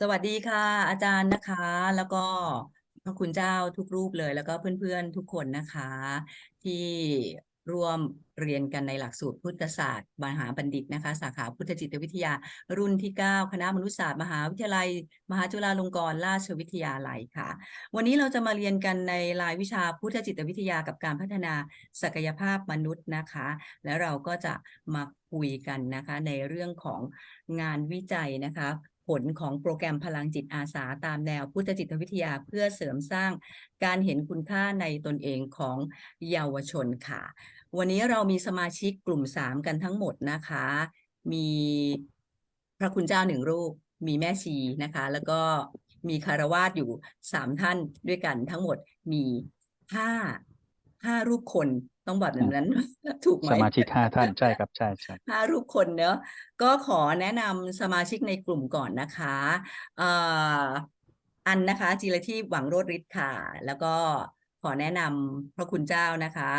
สวัสดีค่ะ อาจารย์นะคะ แล้วก็พระคุณเจ้าทุกรูปเลย แล้วก็เพื่อนๆทุกคนนะคะ ที่ร่วมเรียนกันในหลักสูตรพุทธศาสตร์มหาบัณฑิตนะคะ สาขาพุทธจิตวิทยารุ่นที่ 9 คณะมนุษยศาสตร์มหาวิทยาลัย มหาจุฬาลงกรณราชวิทยาลัยค่ะ วันนี้เราจะมาเรียนกันในรายวิชาพุทธจิตวิทยากับการพัฒนาศักยภาพมนุษย์นะคะ แล้วเราก็จะมาคุยกันนะคะในเรื่องของงานวิจัยนะคะ ผลของโปรแกรมพลังจิตอาสาตามแนวพุทธจิตวิทยาเพื่อเสริมสร้างการเห็นคุณค่าในตนเองของเยาวชนค่ะ วันนี้เรามีสมาชิกกลุ่มสามกันทั้งหมดนะคะ มีพระคุณเจ้าหนึ่งรูป มีแม่ชีนะคะ แล้วก็มีคารวาสอยู่สามท่านด้วยกันทั้งหมดมีห้าห้ารูปคน ต้องบอกแบบนั้น ถูกไหมสมาชิกห้าท่านใช่ครับใช่ใช่ห้ารูปคนเนอะก็ขอแนะนำสมาชิกในกลุ่มก่อนนะคะเอ่ออันนะคะจิรทีพหวังโรดฤทธิ์ค่ะ แล้วก็ขอแนะนำพระคุณเจ้านะคะ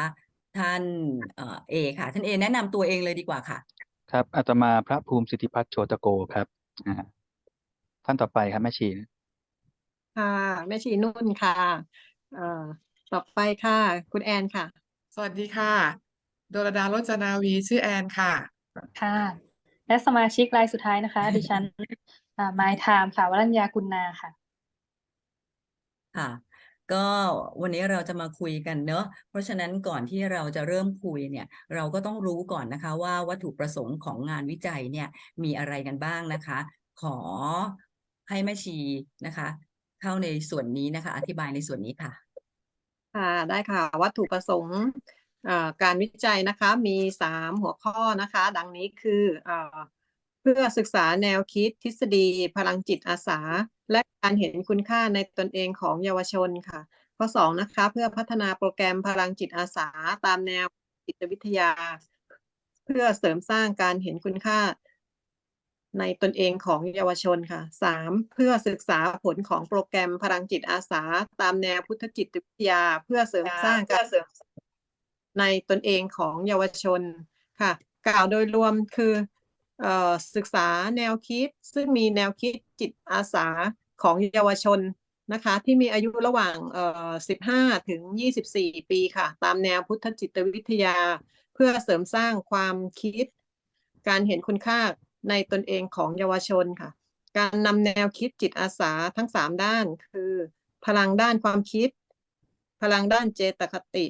ท่านเอ่อเอค่ะ ท่านเอแนะนำตัวเองเลยดีกว่าค่ะ ครับอาตมาพระภูมิสิทธิพัฒน์โชตโกครับอ่าท่านต่อไปครับแม่ชีค่ะแม่ชีนุ่นค่ะเอ่อต่อไปค่ะ คุณแอนค่ะ สวัสดีค่ะ โดรดาโรจนาวี ชื่อแอนค่ะ ค่ะ และสมาชิกรายสุดท้ายนะคะ ดิฉันไมายไทม์ค่ะวรัญญากุลนาค่ะ ค่ะ ก็วันนี้เราจะมาคุยกันเนอะ เพราะฉะนั้นก่อนที่เราจะเริ่มคุยเนี่ย เราก็ต้องรู้ก่อนนะคะว่าวัตถุประสงค์ของงานวิจัยเนี่ยมีอะไรกันบ้างนะคะ ขอให้แม่ชีนะคะ เข้าในส่วนนี้นะคะ อธิบายในส่วนนี้ค่ะ ค่ะได้ค่ะวัตถุประสงค์เอ่อการวิจัยนะคะมีสามหัวข้อนะคะ ดังนี้คือเอ่อเพื่อศึกษาแนวคิดทฤษฎี พลังจิตอาสา และการเห็นคุณค่าในตนเองของเยาวชนค่ะ ข้อสองนะคะ เพื่อพัฒนาโปรแกรมพลังจิตอาสา ตามแนวจิตวิทยา เพื่อเสริมสร้างการเห็นคุณค่า ในตนเองของเยาวชนค่ะสามเพื่อศึกษาผลของโปรแกรมพลังจิตอาสา ตามแนวพุทธจิตวิทยา เพื่อเสริมสร้างการเสริมในตนเองของเยาวชนค่ะ กล่าวโดยรวมคืออศึกษาแนวคิด ซึ่งมีแนวคิดจิตอาสาของเยาวชนนะคะที่มีอายุระหว่าง 15 ถึง 24 ปีค่ะ ตามแนวพุทธจิตวิทยา เพื่อเสริมสร้างความคิด การเห็นคุณค่า ในตนเองของเยาวชนค่ะ การนำแนวคิดจิตอาสาทั้งสามด้าน คือ พลังด้านความคิด พลังด้านเจตคติ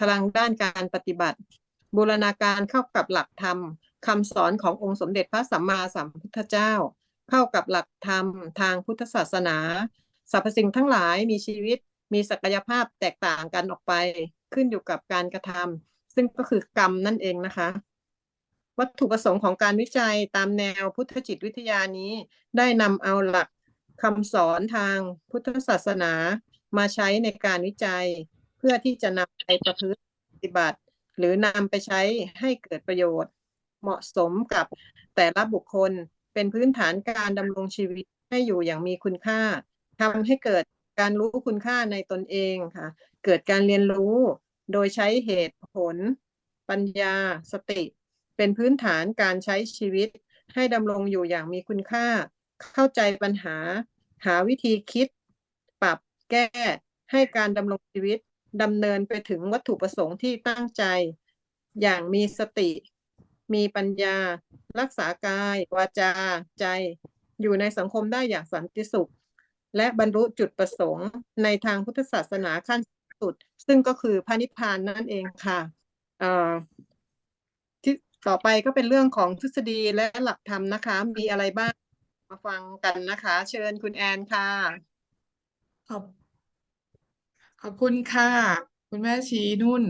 พลังด้านการปฏิบัติ บูรณาการเข้ากับหลักธรรมคำสอนขององค์สมเด็จพระสัมมาสัมพุทธเจ้า เข้ากับหลักธรรมทางพุทธศาสนาสรรพสิ่งทั้งหลายมีชีวิตมีศักยภาพแตกต่างกันออกไป ขึ้นอยู่กับการกระทำซึ่งก็คือกรรมนั่นเองนะคะ วัตถุประสงค์ของการวิจัยตามแนวพุทธจิตวิทยานี้ ได้นำเอาหลักคำสอนทางพุทธศาสนามาใช้ในการวิจัย เพื่อที่จะนำไปประพฤติปฏิบัติ หรือนำไปใช้ให้เกิดประโยชน์ เหมาะสมกับแต่ละบุคคลเป็นพื้นฐานการดำรงชีวิตให้อยู่อย่างมีคุณค่าทำให้เกิดการรู้คุณค่าในตนเองค่ะ เกิดการเรียนรู้โดยใช้เหตุผล ปัญญา สติ เป็นพื้นฐานการใช้ชีวิต ให้ดำรงอยู่อย่างมีคุณค่า เข้าใจปัญหา หาวิธีคิด ปรับแก้ ให้การดำรงชีวิตดำเนินไปถึงวัตถุประสงค์ที่ตั้งใจ อย่างมีสติ มีปัญญา รักษากาย วาจา ใจ อยู่ในสังคมได้อย่างสันติสุข และบรรลุจุดประสงค์ในทางพุทธศาสนาขั้นสุด ซึ่งก็คือพระนิพพานนั่นเองค่ะเอ่อ ต่อไปก็เป็นเรื่องของทฤษฎีและหลักธรรมนะคะ มีอะไรบ้างมาฟังกันนะคะ เชิญคุณแอนค่ะ ขอบขอบคุณค่ะ คุณแม่ชีนุ่น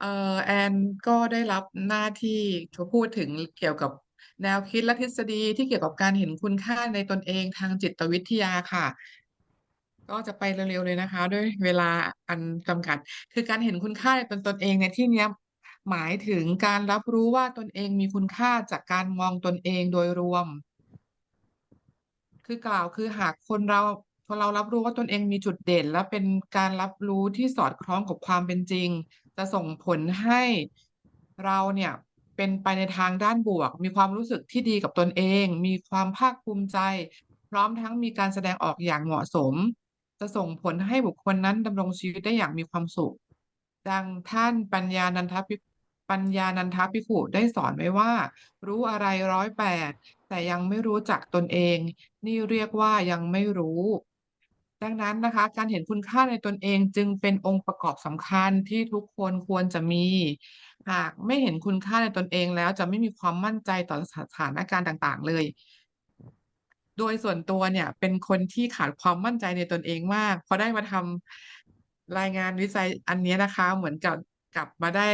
เอ่อแอนก็ได้รับหน้าที่จะพูดถึงเกี่ยวกับแนวคิดและทฤษฎีที่เกี่ยวกับการเห็นคุณค่าในตนเองทางจิตวิทยาค่ะก็จะไปเร็วๆเลยนะคะ ด้วยเวลาอันจำกัด คือการเห็นคุณค่าในตนตนเองในที่นี้ หมายถึงการรับรู้ว่าตนเองมีคุณค่าจากการมองตนเองโดยรวม คือกล่าวคือหากคนเราพอเรารับรู้ว่าตนเองมีจุดเด่น และเป็นการรับรู้ที่สอดคล้องกับความเป็นจริง จะส่งผลให้เราเนี่ยเป็นไปในทางด้านบวก มีความรู้สึกที่ดีกับตนเอง มีความภาคภูมิใจ พร้อมทั้งมีการแสดงออกอย่างเหมาะสม จะส่งผลให้บุคคลนั้นดำรงชีวิตได้อย่างมีความสุข ดังท่านปัญญานันทภิ ปัญญานันทภิกขุได้สอนไว้ว่า รู้อะไรร้อยแปดแต่ยังไม่รู้จักตนเอง นี่เรียกว่ายังไม่รู้ ดังนั้นนะคะ การเห็นคุณค่าในตนเองจึงเป็นองค์ประกอบสำคัญที่ทุกคนควรจะมี หากไม่เห็นคุณค่าในตนเองแล้วจะไม่มีความมั่นใจต่อสถานการณ์ต่าง ๆ เลย โดยส่วนตัวเนี่ยเป็นคนที่ขาดความมั่นใจในตนเองมากพอได้มาทำรายงานวิจัยอันนี้นะคะ เหมือนกับกลับมาได้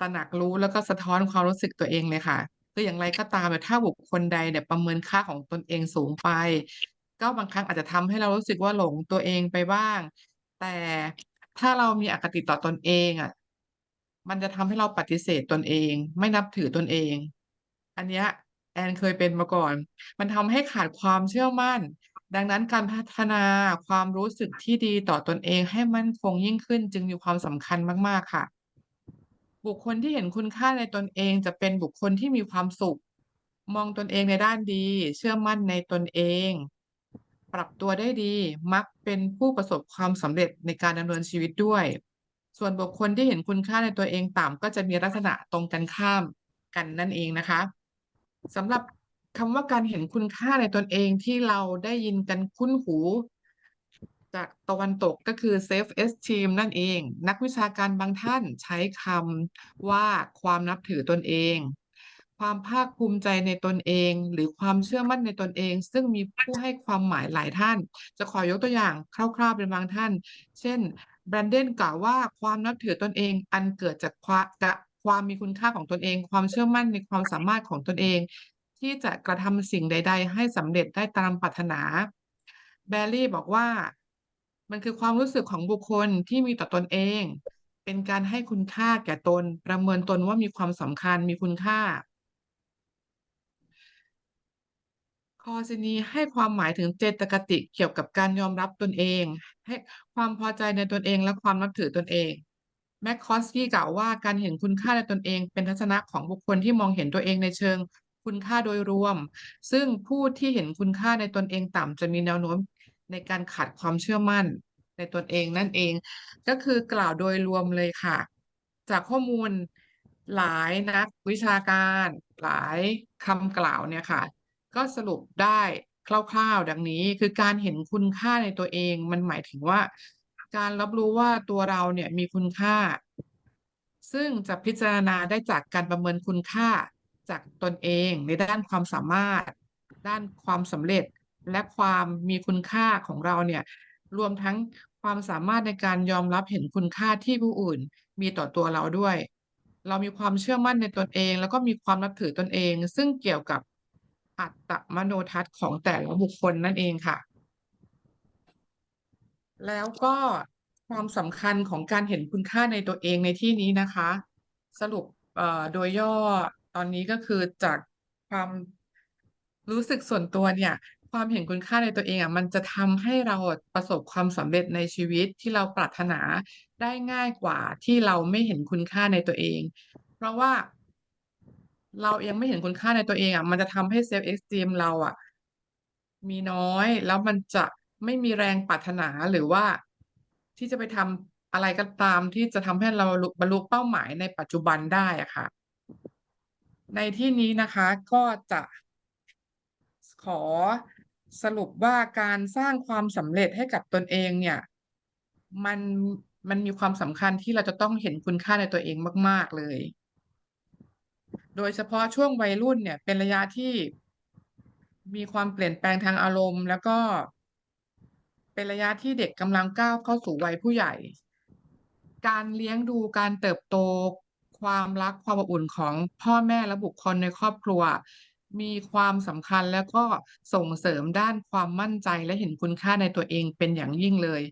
ตระหนักรู้แล้วก็สะท้อนความรู้สึกตัวเองเลยค่ะคืออย่างไรก็ตามแต่ถ้าบุคคลใดเนี่ยประเมินค่าของตนเองสูงไป ก็บางครั้งอาจจะทำให้เรารู้สึกว่าหลงตัวเองไปบ้าง แต่ถ้าเรามีอคติต่อตนเองอะ มันจะทำให้เราปฏิเสธตนเอง ไม่นับถือตนเอง อันเนี้ยแอนเคยเป็นมาก่อน มันทำให้ขาดความเชื่อมั่น ดังนั้นการพัฒนาความรู้สึกที่ดีต่อตนเองให้มั่นคงยิ่งขึ้นจึงมีความสำคัญมาก ๆ ค่ะ บุคคลที่เห็นคุณค่าในตนเองจะเป็นบุคคลที่มีความสุข มองตนเองในด้านดี เชื่อมั่นในตนเอง ปรับตัวได้ดี มักเป็นผู้ประสบความสำเร็จในการดำเนินชีวิตด้วย ส่วนบุคคลที่เห็นคุณค่าในตัวเองต่ำก็จะมีลักษณะตรงกันข้ามกันนั่นเองนะคะสำหรับคำว่าการเห็นคุณค่าในตนเองที่เราได้ยินกันคุ้นหู จากตะวันตกก็คือ self esteem นั่นเอง นักวิชาการบางท่านใช้คำว่าความนับถือตนเอง ความภาคภูมิใจในตนเอง หรือความเชื่อมั่นในตนเอง ซึ่งมีผู้ให้ความหมายหลายท่าน จะขอยกตัวอย่างคร่าวๆเป็นบางท่าน เช่นแบรนเดนกล่าวว่าความนับถือตนเองอันเกิดจากความกะความมีคุณค่าของตนเอง ความเชื่อมั่นในความสามารถของตนเอง ที่จะกระทำสิ่งใด ๆ ให้สำเร็จได้ตามปรารถนาแบรรี่บอกว่า มันคือความรู้สึกของบุคคลที่มีต่อตนเอง เป็นการให้คุณค่าแก่ตน ประเมินตนว่ามีความสำคัญมีคุณค่า คอซินีให้ความหมายถึงเจตคติเกี่ยวกับการยอมรับตนเอง ให้ความพอใจในตนเองและความนับถือตนเองแมคคอสกี้กล่าวว่าการเห็นคุณค่าในตนเอง เป็นทัศนะของบุคคลที่มองเห็นตัวเองในเชิงคุณค่าโดยรวม ซึ่งผู้ที่เห็นคุณค่าในตนเองต่ำจะมีแนวโน้ม ในการขาดความเชื่อมั่นในตนเองนั่นเอง ก็คือกล่าวโดยรวมเลยค่ะ จากข้อมูลหลายนักวิชาการหลายคำกล่าวเนี่ยค่ะ ก็สรุปได้คร่าวๆ ดังนี้ คือการเห็นคุณค่าในตัวเอง มันหมายถึงว่า การรับรู้ว่าตัวเราเนี่ยมีคุณค่า ซึ่งจะพิจารณาได้จากการประเมินคุณค่าจากตนเองในด้านความสามารถ ด้านความสำเร็จ และความมีคุณค่าของเราเนี่ยรวมทั้งความสามารถในการยอมรับเห็นคุณค่าที่ผู้อื่นมีต่อตัวเราด้วย เรามีความเชื่อมั่นในตนเอง แล้วก็มีความนับถือตนเอง ซึ่งเกี่ยวกับอัตมโนทัศน์ของแต่ละบุคคลนั่นเองค่ะ แล้วก็ความสำคัญของการเห็นคุณค่าในตัวเองในที่นี้นะคะ สรุปโดยย่อตอนนี้ก็คือจากความรู้สึกส่วนตัวเนี่ย ความเห็นคุณค่าในตัวเองอะมันจะทำให้เราประสบความสำเร็จในชีวิตที่เราปรารถนาได้ง่ายกว่าที่เราไม่เห็นคุณค่าในตัวเอง เพราะว่า เรายังไม่เห็นคุณค่าในตัวเองอะมันจะทำให้เซลฟ์เอสติมเราอะ มีน้อยแล้วมันจะไม่มีแรงปรารถนาหรือว่าที่จะไปทำอะไรก็ตามที่จะทำให้เราบรรลุเป้าหมายในปัจจุบันได้อะค่ะ ในที่นี้นะคะก็จะขอ สรุปว่าการสร้างความสำเร็จให้กับตนเองเนี่ย มันมันมีความสำคัญที่เราจะต้องเห็นคุณค่าในตัวเองมาก ๆ เลย โดยเฉพาะช่วงวัยรุ่นเนี่ย เป็นระยะที่มีความเปลี่ยนแปลงทางอารมณ์ แล้วก็เป็นระยะที่เด็กกำลังก้าวเข้าสู่วัยผู้ใหญ่ การเลี้ยงดูการเติบโต ความรักความอบอุ่นของพ่อแม่และบุคคลในครอบครัว มีความสำคัญแล้วก็ส่งเสริมด้านความมั่นใจและเห็นคุณค่าในตัวเองเป็นอย่างยิ่งเลย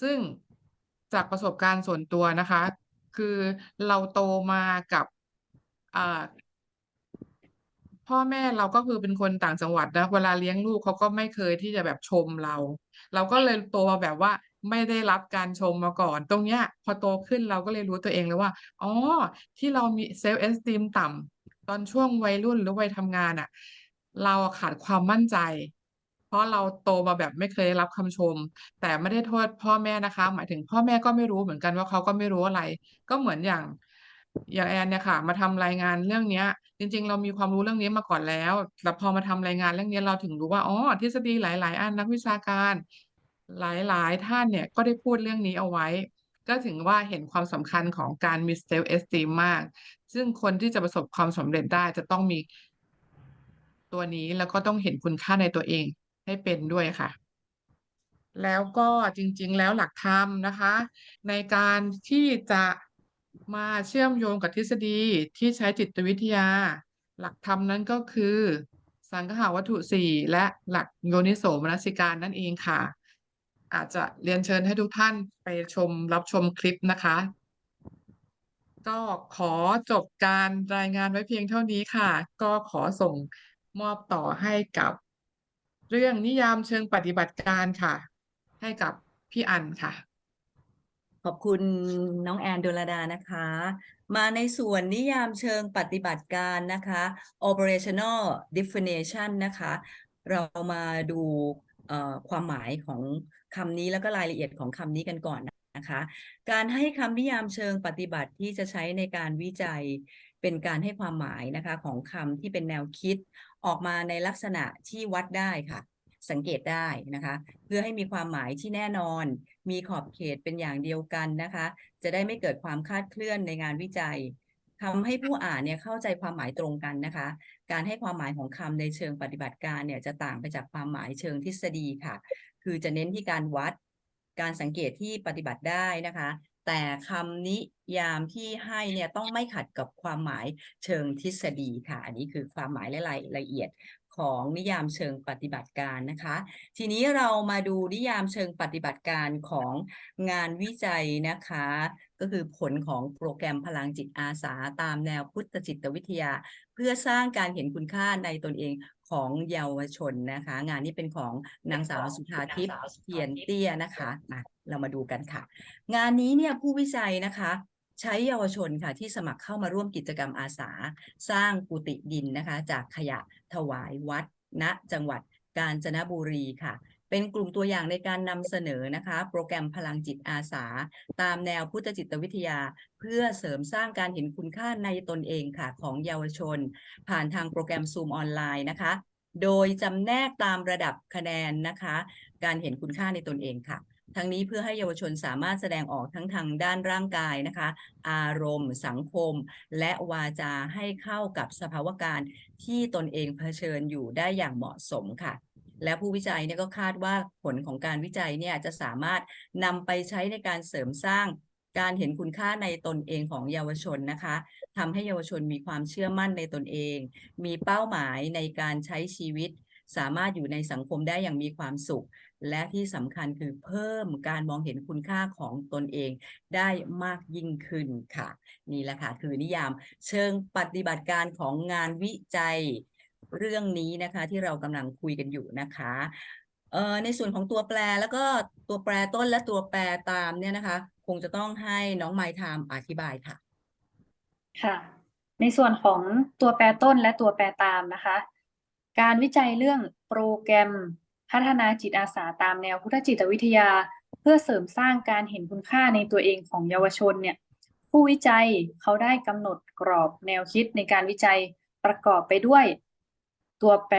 ซึ่งจากประสบการณ์ส่วนตัวนะคะ คือเราโตมากับพ่อแม่เราก็คือเป็นคนต่างจังหวัดนะเวลาเลี้ยงลูกเขาก็ไม่เคยที่จะแบบชมเรา เราก็เลยโตมาแบบว่าไม่ได้รับการชมมาก่อน ตรงเนี้ย พอโตขึ้นเราก็เลยรู้ตัวเองเลยว่า อ๋อ ที่เรามีเซลฟ์เอสติมต่ำ ตอนช่วงวัยรุ่นหรือวัยทำงานอะเราขาดความมั่นใจ เพราะเราโตมาแบบไม่เคยได้รับคำชม แต่ไม่ได้โทษพ่อแม่นะคะ หมายถึงพ่อแม่ก็ไม่รู้เหมือนกันว่าเขาก็ไม่รู้อะไร ก็เหมือนอย่างอย่างแอนเนี่ยค่ะ มาทำรายงานเรื่องเนี้ย จริง ๆ เรามีความรู้เรื่องนี้มาก่อนแล้ว แต่พอมาทำรายงานเรื่องนี้เราถึงรู้ว่าอ๋อทฤษฎีหลาย ๆ อันนักวิชาการ หลาย ๆ ท่านเนี่ยก็ได้พูดเรื่องนี้เอาไว้ ก็ถึงว่าเห็นความสำคัญของการมี self esteem มาก ซึ่งคนที่จะประสบความสำเร็จได้จะต้องมีตัวนี้แล้วก็ต้องเห็นคุณค่าในตัวเองให้เป็นด้วยค่ะ แล้วก็จริง ๆ แล้วหลักธรรมนะคะ ในการที่จะมาเชื่อมโยงกับทฤษฎีที่ใช้จิตวิทยา หลักธรรมนั้นก็คือ สังคหวัตถุสี่และหลักโยนิโสมนสิการนั่นเองค่ะ อาจจะเรียนเชิญให้ทุกท่านไปชมรับชมคลิปนะคะ ก็ขอจบการรายงานไว้เพียงเท่านี้ค่ะ ก็ขอส่งมอบต่อให้กับเรื่องนิยามเชิงปฏิบัติการค่ะ ให้กับพี่อันค่ะ ขอบคุณน้องแอนดุลดานะคะ มาในส่วนนิยามเชิงปฏิบัติการนะคะ operational definition นะคะ เรามาดูความหมายของ คำนี้แล้วก็รายละเอียดของคำนี้กันก่อนนะคะ การให้คำนิยามเชิงปฏิบัติที่จะใช้ในการวิจัยเป็นการให้ความหมายนะคะของคำที่เป็นแนวคิดออกมาในลักษณะที่วัดได้ค่ะ สังเกตได้นะคะ เพื่อให้มีความหมายที่แน่นอน มีขอบเขตเป็นอย่างเดียวกันนะคะ จะได้ไม่เกิดความคาดเคลื่อนในงานวิจัยทำให้ผู้อ่านเนี่ยเข้าใจความหมายตรงกันนะคะ การให้ความหมายของคำในเชิงปฏิบัติการเนี่ยจะต่างไปจากความหมายเชิงทฤษฎีค่ะ คือจะเน้นที่การวัดการสังเกตที่ปฏิบัติได้นะคะ แต่คำนิยามที่ให้เนี่ยต้องไม่ขัดกับความหมายเชิงทฤษฎีค่ะ อันนี้คือความหมายและรายละเอียดของนิยามเชิงปฏิบัติการนะคะ ทีนี้เรามาดูนิยามเชิงปฏิบัติการของงานวิจัยนะคะ ก็คือผลของโปรแกรมพลังจิตอาสาตามแนวพุทธจิตวิทยา เพื่อสร้างการเห็นคุณค่าในตนเอง ของเยาวชนนะคะ งานนี้เป็นของนางสาวสุธาทิพย์เทียนเตี้ยนะคะมาเรามาดูกันค่ะ งานนี้เนี่ยผู้วิจัยนะคะใช้เยาวชนค่ะที่สมัครเข้ามาร่วมกิจกรรมอาสา สร้างกุฏิดินนะคะ จากขยะถวายวัดณจังหวัดกาญจนบุรีค่ะ เป็นกลุ่มตัวอย่างในการนำเสนอนะคะ โปรแกรมพลังจิตอาสา ตามแนวพุทธจิตวิทยา เพื่อเสริมสร้างการเห็นคุณค่าในตนเองค่ะของเยาวชน ผ่านทางโปรแกรม Zoom ออนไลน์นะคะ โดยจำแนกตามระดับคะแนนนะคะ การเห็นคุณค่าในตนเองค่ะทั้งนี้เพื่อให้เยาวชนสามารถแสดงออกทั้งทางด้านร่างกายนะคะ อารมณ์ สังคม และวาจาให้เข้ากับสภาวะการที่ตนเองเผชิญอยู่ได้อย่างเหมาะสมค่ะ และผู้วิจัยเนี่ยก็คาดว่าผลของการวิจัยเนี่ยจะสามารถนำไปใช้ในการเสริมสร้างการเห็นคุณค่าในตนเองของเยาวชนนะคะทำให้เยาวชนมีความเชื่อมั่นในตนเอง มีเป้าหมายในการใช้ชีวิต สามารถอยู่ในสังคมได้อย่างมีความสุข และที่สำคัญคือเพิ่มการมองเห็นคุณค่าของตนเองได้มากยิ่งขึ้นค่ะ นี่แหละค่ะคือนิยาม เชิงปฏิบัติการของงานวิจัย เรื่องนี้นะคะ ที่เรากำลังคุยกันอยู่นะคะเอ่อในส่วนของตัวแปรแล้วก็ตัวแปรต้นและตัวแปรตามเนี่ยนะคะ คงจะต้องให้น้องไมค์ไทม์อธิบายค่ะ ค่ะ ในส่วนของตัวแปรต้นและตัวแปรตามนะคะ การวิจัยเรื่องโปรแกรมพัฒนาจิตอาสาตามแนวพุทธจิตวิทยา เพื่อเสริมสร้างการเห็นคุณค่าในตัวเองของเยาวชนเนี่ยผู้วิจัยเขาได้กำหนดกรอบแนวคิดในการวิจัยประกอบไปด้วย ตัวแปร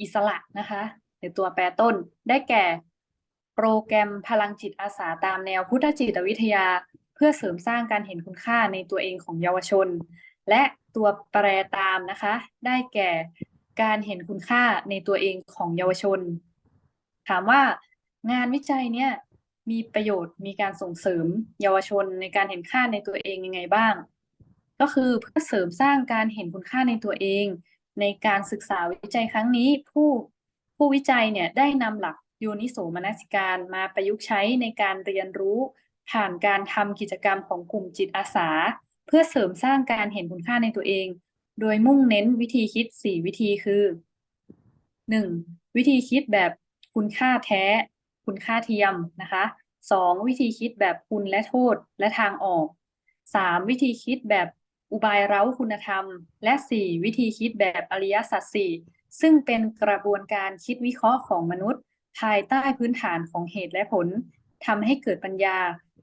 อิสระนะคะ หรือตัวแปรต้นได้แก่ โปรแกรมพลังจิตอาสาตามแนวพุทธจิตวิทยา เพื่อเสริมสร้างการเห็นคุณค่าในตัวเองของเยาวชน และตัวแปรตามนะคะ ได้แก่การเห็นคุณค่าในตัวเองของเยาวชน ถามว่างานวิจัยเนี่ยมีประโยชน์มีการส่งเสริมเยาวชนในการเห็นค่าในตัวเองยังไงบ้าง ก็คือเพื่อเสริมสร้างการเห็นคุณค่าในตัวเอง ในการศึกษาวิจัยครั้งนี้ ผู้ผู้วิจัยเนี่ยได้นำหลักโยนิโสมนสิการมาประยุกต์ใช้ในการเรียนรู้ ผ่านการทำกิจกรรมของกลุ่มจิตอาสา เพื่อเสริมสร้างการเห็นคุณค่าในตัวเอง โดยมุ่งเน้นวิธีคิด 4 วิธีคือ 1. วิธีคิดแบบคุณค่าแท้ คุณค่าเทียมนะคะ 2. วิธีคิดแบบคุณและโทษและทางออก 3. วิธีคิดแบบ อุบายเร้าคุณธรรม และ 4. วิธีคิดแบบอริยสัจสี่ซึ่งเป็นกระบวนการคิดวิเคราะห์ของมนุษย์ ภายใต้พื้นฐานของเหตุและผลทำให้เกิดปัญญา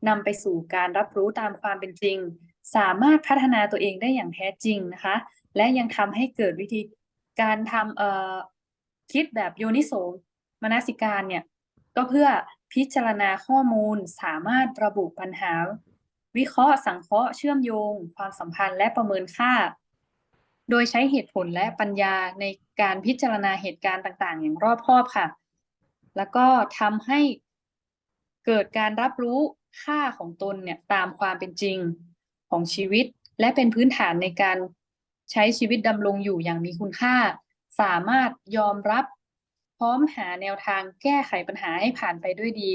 นำไปสู่การรับรู้ตามความเป็นจริง สามารถพัฒนาตัวเองได้อย่างแท้จริงนะคะ และยังทำให้เกิดวิธีการทำเอ่อคิดแบบโยนิโสมนสิการเนี่ยก็เพื่อพิจารณาข้อมูลสามารถระบุปัญหา วิเคราะห์สังเคราะห์เชื่อมโยง ความสัมพันธ์และประเมินค่า โดยใช้เหตุผลและปัญญาในการพิจารณาเหตุการณ์ต่าง ๆ อย่างรอบคอบค่ะ แล้วก็ทำให้เกิดการรับรู้ค่าของตนเนี่ยตามความเป็นจริงของชีวิต และเป็นพื้นฐานในการใช้ชีวิตดำรงอยู่อย่างมีคุณค่า สามารถยอมรับ พร้อมหาแนวทางแก้ไขปัญหาให้ผ่านไปด้วยดี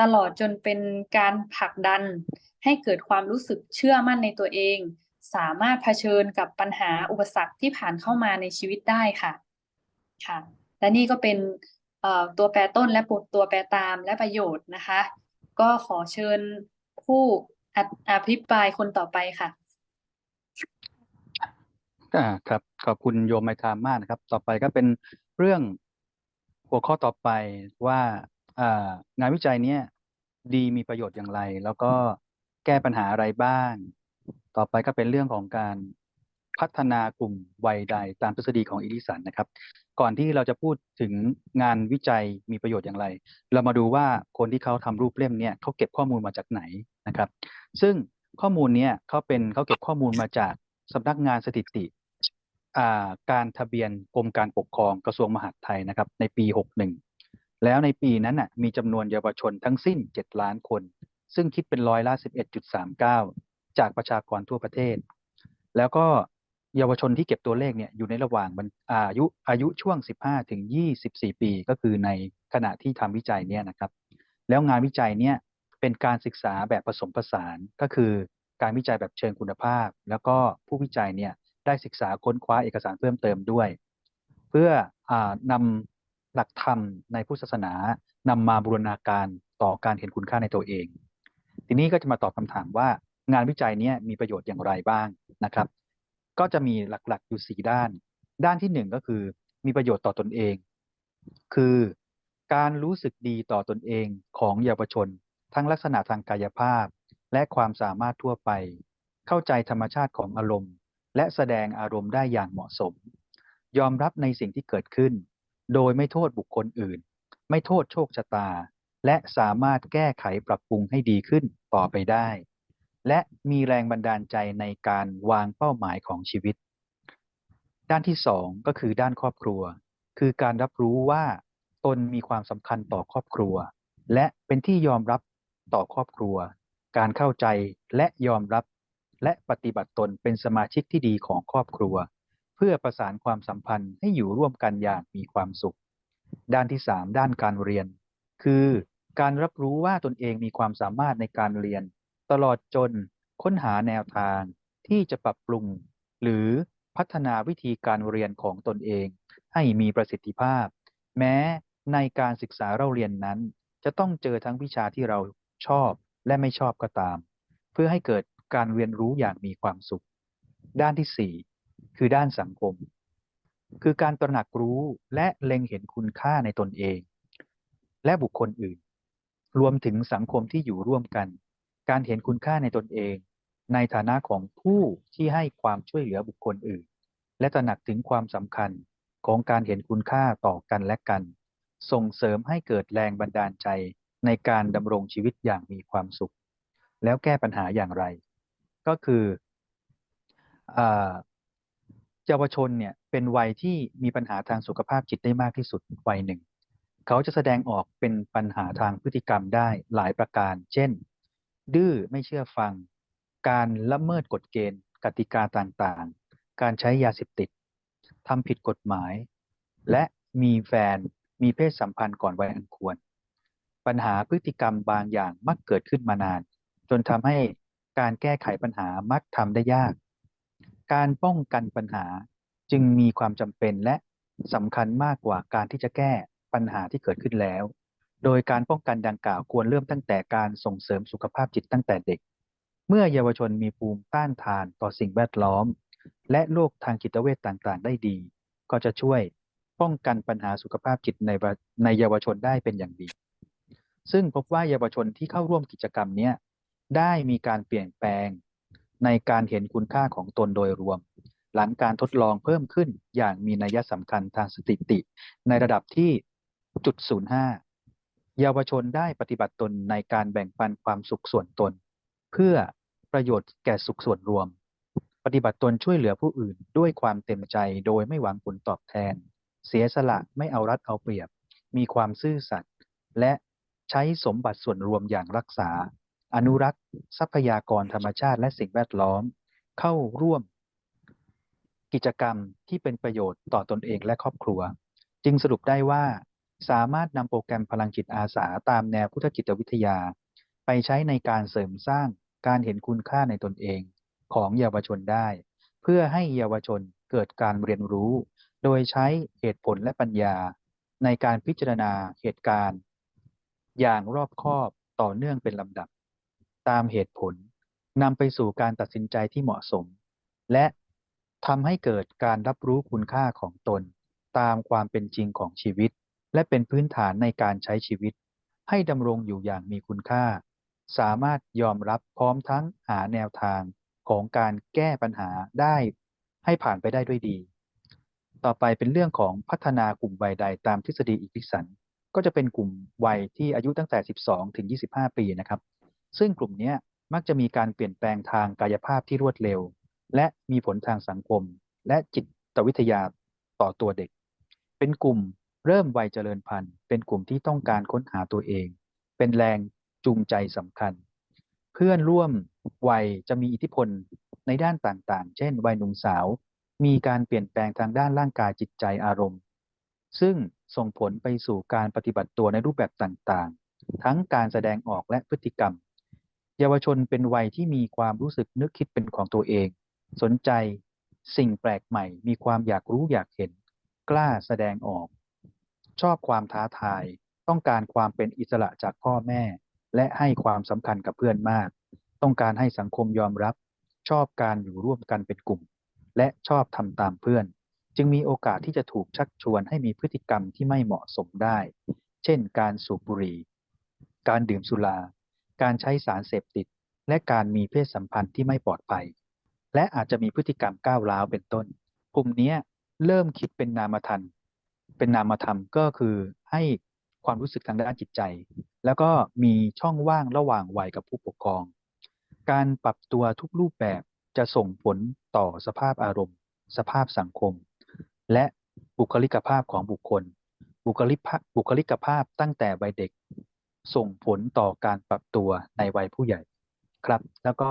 ตลอดจนเป็นการผลักดัน ให้เกิดความรู้สึกเชื่อมั่นในตัวเอง สามารถเผชิญกับปัญหาอุปสรรคที่ผ่านเข้ามาในชีวิตได้ค่ะค่ะ และนี่ก็เป็นตัวแปรต้นและตัวแปรตามและประโยชน์นะคะ ก็ขอเชิญผู้อภิปรายคนต่อไปค่ะอ่าครับขอบคุณโยมไมทามากนะครับ ต่อไปก็เป็นเรื่องหัวข้อต่อไปว่า งานวิจัยเนี้ยดีมีประโยชน์อย่างไร แล้วก็แก้ปัญหาอะไรบ้าง ต่อไปก็เป็นเรื่องของการพัฒนากลุ่มวัยใดตามทฤษฎีของอีดิสันนะครับ ก่อนที่เราจะพูดถึงงานวิจัยมีประโยชน์อย่างไร เรามาดูว่าคนที่เขาทำรูปเล่มเนี่ยเขาเก็บข้อมูลมาจากไหนนะครับ ซึ่งข้อมูลเนี้ยเขาเป็นเขาเก็บข้อมูลมาจากสำนักงานสถิติการทะเบียนกรมการปกครองกระทรวงมหาดไทยนะครับ ในปี 61 แล้วในปีนั้นน่ะมีจำนวนเยาวชนทั้งสิ้น 7 ล้านคน ซึ่งคิดเป็นร้อยละ 11.39 จากประชากรทั่วประเทศ แล้วก็เยาวชนที่เก็บตัวเลขเนี่ยอยู่ในระหว่างมันอายุอายุช่วง 15 ถึง 24 ปี ก็คือในขณะที่ทำวิจัยเนี่ยนะครับ แล้วงานวิจัยเนี่ยเป็นการศึกษาแบบผสมผสานก็คือการวิจัยแบบเชิงคุณภาพ แล้วก็ผู้วิจัยเนี่ยได้ศึกษาค้นคว้าเอกสารเพิ่มเติมด้วย เพื่ออานำ หลักธรรมในพุทธศาสนานำมาบูรณาการต่อการเห็นคุณค่าในตัวเอง ทีนี้ก็จะมาตอบคำถามว่างานวิจัยนี้มีประโยชน์อย่างไรบ้างนะครับ ก็จะมีหลักๆอยู่สี่ด้าน ด้านที่หนึ่งก็คือมีประโยชน์ต่อตนเอง คือการรู้สึกดีต่อตนเองของเยาวชน ทั้งลักษณะทางกายภาพ และความสามารถทั่วไป เข้าใจธรรมชาติของอารมณ์ และแสดงอารมณ์ได้อย่างเหมาะสม ยอมรับในสิ่งที่เกิดขึ้น โดยไม่โทษบุคคลอื่น ไม่โทษโชคชะตา และสามารถแก้ไขปรับปรุงให้ดีขึ้นต่อไปได้ และมีแรงบันดาลใจในการวางเป้าหมายของชีวิต ด้านที่สองก็คือด้านครอบครัว คือการรับรู้ว่าตนมีความสำคัญต่อครอบครัว และเป็นที่ยอมรับต่อครอบครัว การเข้าใจและยอมรับ และปฏิบัติตนเป็นสมาชิกที่ดีของครอบครัว พื่อประสานความสัมพันธ์ให้อยู่ร่วมกันอย่างมีความสุข ด้านที่สามด้านการเรียน คือการรับรู้ว่าตนเองมีความสามารถในการเรียน ตลอดจนค้นหาแนวทางที่จะปรับปรุง หรือพัฒนาวิธีการเรียนของตนเอง ให้มีประสิทธิภาพ แม้ในการศึกษาเราเรียนนั้น จะต้องเจอทั้งวิชาที่เราชอบและไม่ชอบก็ตาม เพื่อให้เกิดการเรียนรู้อย่างมีความสุข ด้านที่สี่ คือด้านสังคม คือการตระหนักรู้และเล็งเห็นคุณค่าในตนเอง และบุคคลอื่น รวมถึงสังคมที่อยู่ร่วมกัน การเห็นคุณค่าในตนเอง ในฐานะของผู้ที่ให้ความช่วยเหลือบุคคลอื่น และตระหนักถึงความสำคัญของการเห็นคุณค่าต่อกันและกัน ส่งเสริมให้เกิดแรงบันดาลใจในการดำรงชีวิตอย่างมีความสุข แล้วแก้ปัญหาอย่างไร ก็คืออ เยาวชนเนี่ยเป็นวัยที่มีปัญหาทางสุขภาพจิตได้มากที่สุดวัยหนึ่ง เขาจะแสดงออกเป็นปัญหาทางพฤติกรรมได้หลายประการ เช่น ดื้อไม่เชื่อฟัง การละเมิดกฎเกณฑ์ กติกาต่างๆ การใช้ยาเสพติดทำผิดกฎหมาย และมีแฟนมีเพศสัมพันธ์ก่อนวัยอันควร ปัญหาพฤติกรรมบางอย่างมักเกิดขึ้นมานาน จนทำให้การแก้ไขปัญหามักทำได้ยาก การป้องกันปัญหาจึงมีความจำเป็นและสำคัญมากกว่าการที่จะแก้ปัญหาที่เกิดขึ้นแล้ว โดยการป้องกันดังกล่าวควรเริ่มตั้งแต่การส่งเสริมสุขภาพจิตตั้งแต่เด็ก เมื่อเยาวชนมีภูมิต้านทานต่อสิ่งแวดล้อม และโรคทางจิตเวชต่างๆ ได้ดี ก็จะช่วยป้องกันปัญหาสุขภาพจิตในในเยาวชนได้เป็นอย่างดี ซึ่งพบว่าเยาวชนที่เข้าร่วมกิจกรรมนี้ได้มีการเปลี่ยนแปลง ในการเห็นคุณค่าของตนโดยรวม หลังการทดลองเพิ่มขึ้นอย่างมีนัยสำคัญทางสถิติ ในระดับที่จุดศูนย์ห้าเยาวชนได้ปฏิบัติตนในการแบ่งปันความสุขส่วนตน เพื่อประโยชน์แก่สุขส่วนรวม ปฏิบัติตนช่วยเหลือผู้อื่นด้วยความเต็มใจโดยไม่หวังผลตอบแทน เสียสละไม่เอารัดเอาเปรียบ มีความซื่อสัตย์และใช้สมบัติส่วนรวมอย่างรักษา อนุรักษ์ทรัพยากรธรรมชาติและสิ่งแวดล้อม เข้าร่วมกิจกรรมที่เป็นประโยชน์ต่อตนเองและครอบครัว จึงสรุปได้ว่า สามารถนำโปรแกรมพลังจิตอาสาตามแนวพุทธจิตวิทยา ไปใช้ในการเสริมสร้างการเห็นคุณค่าในตนเองของเยาวชนได้ เพื่อให้เยาวชนเกิดการเรียนรู้ โดยใช้เหตุผลและปัญญา ในการพิจารณาเหตุการณ์ อย่างรอบคอบต่อเนื่องเป็นลำดับ ตามเหตุผลนำไปสู่การตัดสินใจที่เหมาะสม และทำให้เกิดการรับรู้คุณค่าของตน ตามความเป็นจริงของชีวิต และเป็นพื้นฐานในการใช้ชีวิต ให้ดำรงอยู่อย่างมีคุณค่า สามารถยอมรับพร้อมทั้งหาแนวทางของการแก้ปัญหาได้ให้ผ่านไปได้ด้วยดี ต่อไปเป็นเรื่องของพัฒนากลุ่มวัยใดตามทฤษฎีอีกิสัน ก็จะเป็นกลุ่มวัยที่อายุตั้งแต่ 12 ถึง 25 ปีนะครับ ซึ่งกลุ่มนี้มักจะมีการเปลี่ยนแปลงทางกายภาพที่รวดเร็ว และมีผลทางสังคม และจิตวิทยาต่อตัวเด็ก เป็นกลุ่มเริ่มวัยเจริญพันธุ์ เป็นกลุ่มที่ต้องการค้นหาตัวเอง เป็นแรงจูงใจสำคัญ เพื่อนร่วมวัยจะมีอิทธิพลในด้านต่างๆ เช่น วัยหนุ่มสาว มีการเปลี่ยนแปลงทางด้านร่างกายจิตใจอารมณ์ ซึ่งส่งผลไปสู่การปฏิบัติตัวในรูปแบบต่างๆ ทั้งการแสดงออกและพฤติกรรม เยาวชนเป็นวัยที่มีความรู้สึกนึกคิดเป็นของตัวเอง สนใจสิ่งแปลกใหม่ มีความอยากรู้อยากเห็น กล้าแสดงออก ชอบความท้าทาย ต้องการความเป็นอิสระจากพ่อแม่ และให้ความสำคัญกับเพื่อนมาก ต้องการให้สังคมยอมรับ ชอบการอยู่ร่วมกันเป็นกลุ่ม และชอบทำตามเพื่อน จึงมีโอกาสที่จะถูกชักชวนให้มีพฤติกรรมที่ไม่เหมาะสมได้ เช่น การสูบบุหรี่ การดื่มสุรา การใช้สารเสพติด และการมีเพศสัมพันธ์ที่ไม่ปลอดภัย และอาจจะมีพฤติกรรมก้าวร้าวเป็นต้น กลุ่มเนี้ยเริ่มคิดเป็นนามธรรม เป็นนามธรรมก็คือให้ความรู้สึกทางด้านจิตใจ แล้วก็มีช่องว่างระหว่างวัยกับผู้ปกครอง การปรับตัวทุกรูปแบบจะส่งผลต่อสภาพอารมณ์ สภาพสังคม และบุคลิกภาพของบุคคล บุคลิกภาพบุคลิกภาพตั้งแต่วัยเด็ก ส่งผลต่อการปรับตัวในวัยผู้ใหญ่ครับ แล้วก็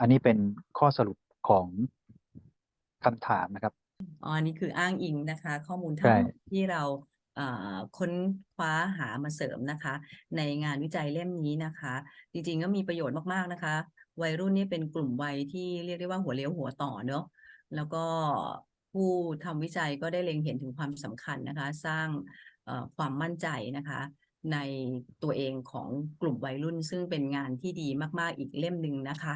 อันนี้เป็นข้อสรุปของคำถามนะครับอ๋ออันนี้คืออ้างอิงนะคะ ข้อมูลใช่ทั้งหมดที่เราเอ่อค้นคว้าหามาเสริมนะคะ ในงานวิจัยเล่มนี้นะคะ จริงๆก็มีประโยชน์มากๆนะคะ วัยรุ่นนี่เป็นกลุ่มวัยที่เรียกได้ว่าหัวเลี้ยวหัวต่อเนอะแล้วก็ผู้ทำวิจัยก็ได้เล็งเห็นถึงความสำคัญนะคะ สร้างเอ่อความมั่นใจนะคะ ในตัวเองของกลุ่มวัยรุ่น ซึ่งเป็นงานที่ดีมากๆอีกเล่มหนึ่งนะคะ